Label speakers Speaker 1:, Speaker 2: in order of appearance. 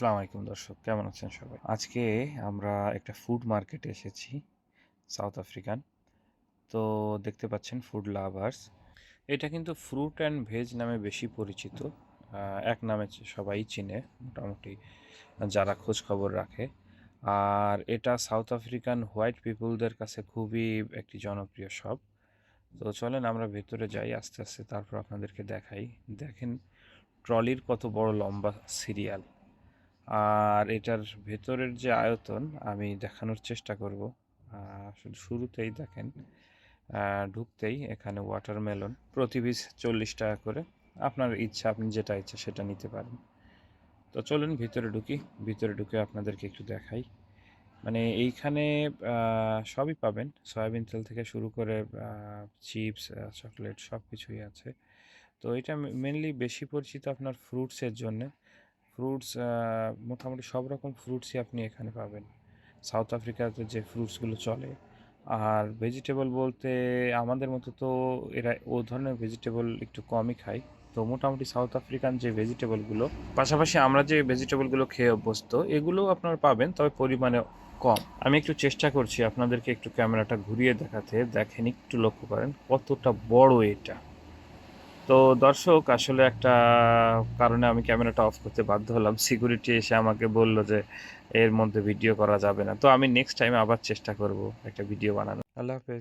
Speaker 1: আসসালামু আলাইকুম দর্শক, কেমন আছেন সবাই? আজকে আমরা একটা ফুড মার্কেটে এসেছি সাউথ আফ্রিকান তো দেখতে পাচ্ছেন ফুড লাভার্স এটা কিন্তু ফ্রুট অ্যান্ড ভেজ নামে বেশি পরিচিত এক নামে সবাই চিনে, মোটামুটি যারা খোঁজ খবর রাখে। আর এটা সাউথ আফ্রিকান হোয়াইট পিপলদের কাছে খুবই একটি জনপ্রিয় শপ তো চলেন আমরা ভেতরে যাই, আস্তে আস্তে তারপর আপনাদেরকে দেখাই। দেখেন, ট্রলির কত বড় লম্বা সিরিয়াল। আর এটার ভেতরের যে আয়তন আমি দেখানোর চেষ্টা করব। শুরুতেই দেখেন ঢুকতেই এখানে ওয়াটারমেলন প্রতি পিস চল্লিশ টাকা করে। আপনার ইচ্ছা, আপনি যেটা ইচ্ছা সেটা নিতে পারেন। তো চলুন ভিতরে ঢুকি। ভিতরে ঢুকে আপনাদেরকে একটু দেখাই। মানে এইখানে সবই পাবেন। সয়াবিন তেল থেকে শুরু করে চিপস চকলেট সব কিছুই আছে। তো এটা মেনলি বেশি পরিচিত আপনার ফ্রুটসের জন্য। ফ্রুটস মোটামুটি সব রকম ফ্রুটসই আপনি এখানে পাবেন। সাউথ আফ্রিকাতে যে ফ্রুটসগুলো চলে। আর ভেজিটেবল বলতে আমাদের মতো তো এরা ও ধরনের ভেজিটেবল একটু কমই খায়। তো মোটামুটি সাউথ আফ্রিকান যে ভেজিটেবলগুলো পাশাপাশি আমরা যে ভেজিটেবলগুলো খেয়ে অভ্যস্ত, এগুলোও আপনারা পাবেন, তবে পরিমাণে কম। আমি একটু চেষ্টা করছি আপনাদেরকে একটু ক্যামেরাটা ঘুরিয়ে দেখাতে, দেখেন, একটু লক্ষ্য করেন কতটা বড় এটা। তো দর্শক, আসলে একটা কারণে আমি ক্যামেরাটা অফ করতে বাধ্য হলাম। সিকিউরিটি এসে আমাকে বলল যে, এর মধ্যে ভিডিও করা যাবে না। তো আমি নেক্সট টাইমে আবার চেষ্টা করব একটা ভিডিও বানানো আল্লাহ হাফেজ।